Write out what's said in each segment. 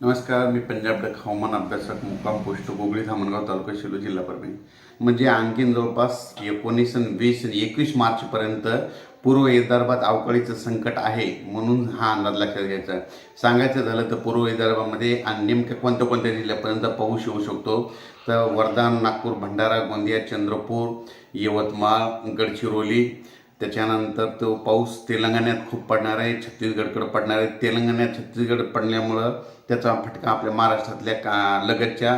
नमस्कार मी पंजाब डक हवामान अभ्यासक मुक्काम पोस्ट गोगळी धामणगाव तालुका शिलो जिल्हा परभणी. म्हणजे आणखीन जवळपास एकोणीस आणि वीस आणि एकवीस मार्चपर्यंत पूर्व विदर्भात अवकाळीचं संकट आहे म्हणून हा अंदाज लक्षात घ्यायचा. सांगायचं झालं तर पूर्व विदर्भामध्ये आणि नेमक्या कोणत्या कोणत्या जिल्ह्यापर्यंत पाऊस येऊ शकतो? तर वर्धा नागपूर भंडारा गोंदिया चंद्रपूर यवतमाळ गडचिरोली त्याच्यानंतर तो पाऊस तेलंगण्यात खूप पडणार आहे छत्तीसगडकडे पडणार आहे. तेलंगण्यात छत्तीसगड पडल्यामुळं त्याचा फटका आपल्या महाराष्ट्रातल्या का लगतच्या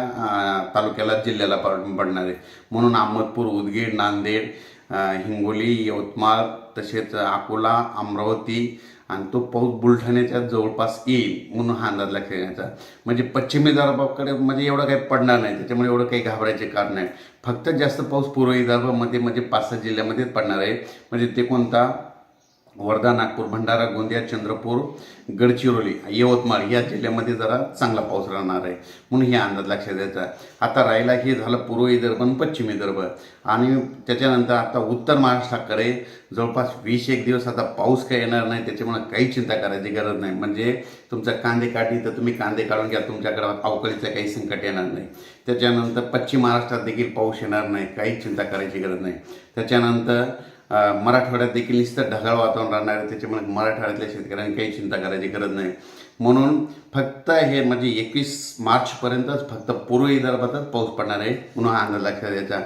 तालुक्याला जिल्ह्याला पड पडणार आहे. म्हणून अहमदपूर उदगीर नांदेड हिंगोली यवतमाळ तसेच अकोला अमरावती आणि तो पाऊस बुलढाण्याच्या जवळपास येईल म्हणून हा अंदाज लक्षात घेण्याचा म्हणजे पश्चिमी विदर्भाकडे म्हणजे एवढं काही पडणार नाही. त्याच्यामुळे एवढं काही घाबरायचे कारण नाही. फक्त जास्त पाऊस पूर्व विदर्भामध्ये म्हणजे पाच सहा जिल्ह्यामध्येच पडणार आहे. म्हणजे ते कोणता? वर्धा नागपूर भंडारा गोंदिया चंद्रपूर गडचिरोली यवतमाळ या जिल्ह्यामध्ये जरा चांगला पाऊस राहणार आहे. म्हणून हे अंदाज लक्षात द्यायचा आता राहिला हे झालं पूर्व विदर्भ आणि पश्चिम विदर्भ. आणि त्याच्यानंतर आता उत्तर महाराष्ट्राकडे जवळपास वीस एक दिवस आता पाऊस काही येणार नाही त्याच्यामुळे काही चिंता करायची गरज नाही. म्हणजे तुमचा कांदे काढली तर तुम्ही कांदे काढून घ्या तुमच्याकडे अवकाळीचं काही संकट येणार नाही. त्याच्यानंतर पश्चिम महाराष्ट्रात देखील पाऊस येणार नाही काही चिंता करायची गरज नाही. त्याच्यानंतर मराठवाड्यात देखील नुसतं ढगाळ वातावरण राहणार आहे त्याच्यामुळे मराठवाड्यातल्या शेतकऱ्यांनी काही चिंता करायची गरज नाही. म्हणून फक्त हे म्हणजे एकवीस मार्चपर्यंतच फक्त पूर्व विदर्भातच पाऊस पडणार आहे म्हणून हा अंदाज लक्षात द्यायचा